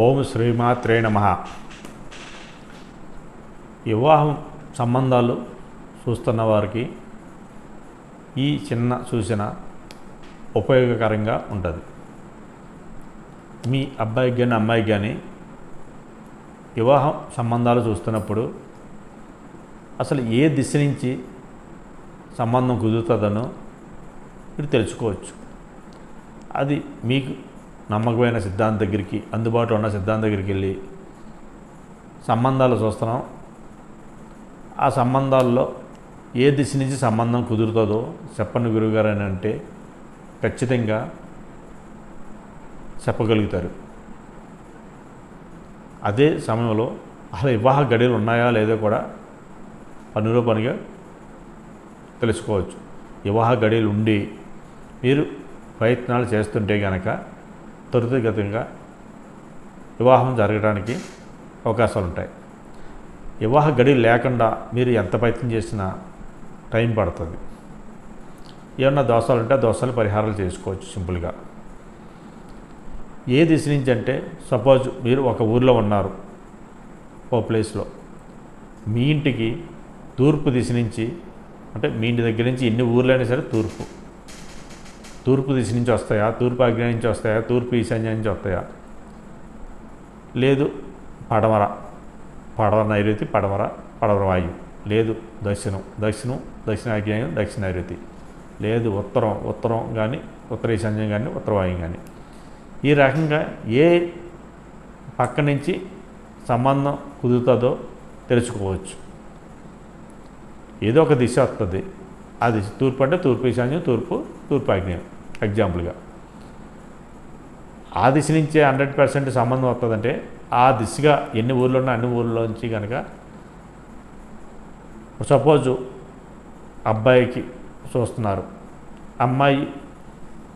ఓం శ్రీమాత్రే నమ. వివాహం సంబంధాలు చూస్తున్న వారికి ఈ చిన్న సూచన ఉపయోగకరంగా ఉంటుంది. మీ అబ్బాయికి కానీ అమ్మాయికి కానీ వివాహం సంబంధాలు చూస్తున్నప్పుడు అసలు ఏ దిశ నుంచి సంబంధం కుదురుతుందనో మీరు తెలుసుకోవచ్చు. అది మీకు నమ్మకమైన సిద్ధాంత దగ్గరికి అందుబాటులో ఉన్న సిద్ధాంత దగ్గరికి వెళ్ళి సంబంధాలు చూస్తున్నాం. ఆ సంబంధాల్లో ఏ దిశ నుంచి సంబంధం కుదురుతుందో చెప్పండి గురువుగారు అని అంటే ఖచ్చితంగా చెప్పగలుగుతారు. అదే సమయంలో అసలు వివాహ గడియలు ఉన్నాయా లేదో కూడా పనిలో పనిగా తెలుసుకోవచ్చు. వివాహ గడియలు ఉండి మీరు ప్రయత్నాలు చేస్తుంటే కనుక త్వరితగతంగా వివాహం జరగడానికి అవకాశాలు ఉంటాయి వివాహ గడి లేకుండా మీరు ఎంత ప్రయత్నం చేసినా టైం పడుతుంది. ఏమన్నా దోషాలు ఉంటే ఆ దోషాలు పరిహారాలు చేసుకోవచ్చు సింపుల్గా. ఏ దిశ నుంచి అంటే సపోజ్ మీరు ఒక ఊర్లో ఉన్నారు ఓ ప్లేస్లో. మీ ఇంటికి తూర్పు దిశ నుంచి అంటే మీ ఇంటి దగ్గర నుంచి ఎన్ని ఊర్లైనా సరే తూర్పు. తూర్పు దిశ నుంచి వస్తాయా? తూర్పు అగ్ని నుంచి వస్తాయా? తూర్పు ఈశాన్య నుంచి వస్తాయా? లేదు పడమర. పడవర నైరుతి పడమర పడమర వాయువు లేదు దక్షిణం. దక్షిణం దక్షిణాగ్నేయం దక్షిణ నైరుతి లేదు ఉత్తరం. ఉత్తరం కానీ ఉత్తర ఈశాన్యం కానీ ఉత్తర వాయువు కానీ ఈ రకంగా ఏ పక్క నుంచి సంబంధం కుదురుతుందో తెలుసుకోవచ్చు. ఏదో ఒక దిశ వస్తుంది ఆ దిశ తూర్పు అంటే తూర్పు ఈశాన్యం తూర్పు తూర్పు ఆగ్నేయం ఎగ్జాంపుల్గా ఆ దిశ నుంచే హండ్రెడ్ పర్సెంట్ సంబంధం వస్తుందంటే ఆ దిశగా ఎన్ని ఊర్లో ఉన్నా అన్ని ఊర్లోంచి కనుక సపోజు అబ్బాయికి చూస్తున్నారు. అమ్మాయి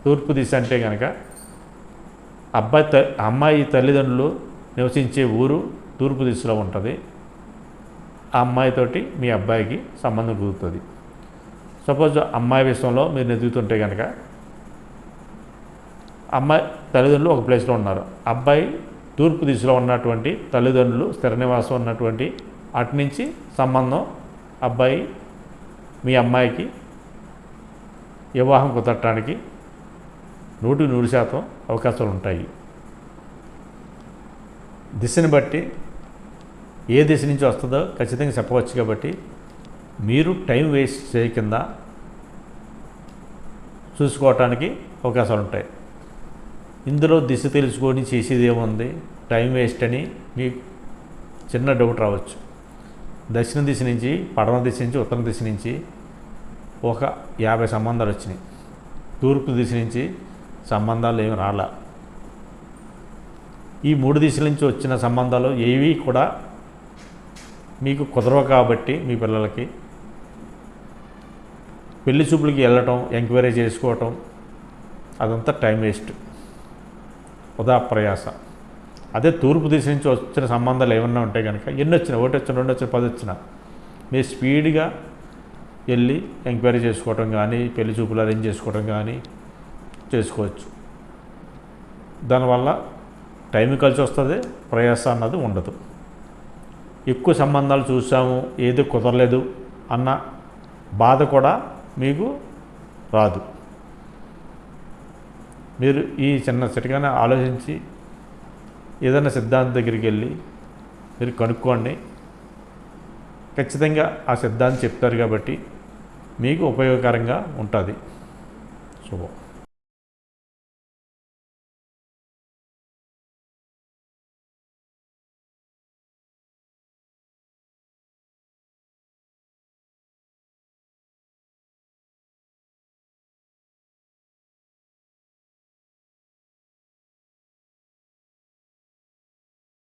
తూర్పు దిశ అంటే కనుక అబ్బాయి త అమ్మాయి తల్లిదండ్రులు నివసించే ఊరు తూర్పు దిశలో ఉంటుంది. ఆ అమ్మాయితోటి మీ అబ్బాయికి సంబంధం కుదురుతుంది. సపోజ్ అమ్మాయి విషయంలో మీరు ఎదుగుతుంటే కనుక అమ్మాయి తల్లిదండ్రులు ఒక ప్లేస్లో ఉన్నారు. అబ్బాయి తూర్పు దిశలో ఉన్నటువంటి తల్లిదండ్రులు స్థిర నివాసం ఉన్నటువంటి అటు నుంచి సంబంధం అబ్బాయి మీ అమ్మాయికి వివాహం కుదరటానికి నూటికి నూరు శాతం అవకాశాలు ఉంటాయి. దిశని బట్టి ఏ దిశ నుంచి వస్తుందో ఖచ్చితంగా చెప్పవచ్చు కాబట్టి మీరు టైం వేస్ట్ చేయకుండా చూసుకోవటానికి అవకాశాలు ఉంటాయి. ఇందులో దిశ తెలుసుకొని చేసేది ఏముంది టైం వేస్ట్ అని మీకు చిన్న డౌట్ రావచ్చు. దక్షిణ దిశ నుంచి పడమ దిశ నుంచి ఉత్తర దిశ నుంచి ఒక యాభై సంబంధాలు వచ్చినాయి. తూర్పు దిశ నుంచి సంబంధాలు ఏమి రాలా. ఈ మూడు దిశల నుంచి వచ్చిన సంబంధాలు ఏవి కూడా మీకు కుదరవు కాబట్టి మీ పిల్లలకి పెళ్ళి చూపులకి వెళ్ళటం ఎంక్వైరీ చేసుకోవటం అదంతా టైం వేస్ట్. ఉదా ప్రయాస అదే తూర్పు దిశ నుంచి వచ్చిన సంబంధాలు ఏమన్నా ఉంటే కనుక ఎన్ని వచ్చినా ఒకటి వచ్చిన రెండు వచ్చిన పది వచ్చిన మీరు స్పీడ్గా వెళ్ళి ఎంక్వైరీ చేసుకోవటం కానీ పెళ్ళి చూపులు అరేంజ్ చేసుకోవటం కానీ చేసుకోవచ్చు. దానివల్ల టైం కలిసి వస్తుంది ప్రయాస అన్నది ఉండదు. ఎక్కువ సంబంధాలు చూసాము ఏది కుదరలేదు అన్న బాధ కూడా మీకు రాదు. మీరు ఈ చిన్న చిటిగానే ఆలోచించి ఏదైనా సిద్ధాంతం దగ్గరికి వెళ్ళి మీరు కనుక్కోండి. ఖచ్చితంగా ఆ సిద్ధాంతం చెప్తారు కాబట్టి మీకు ఉపయోగకరంగా ఉంటుంది. శుభం.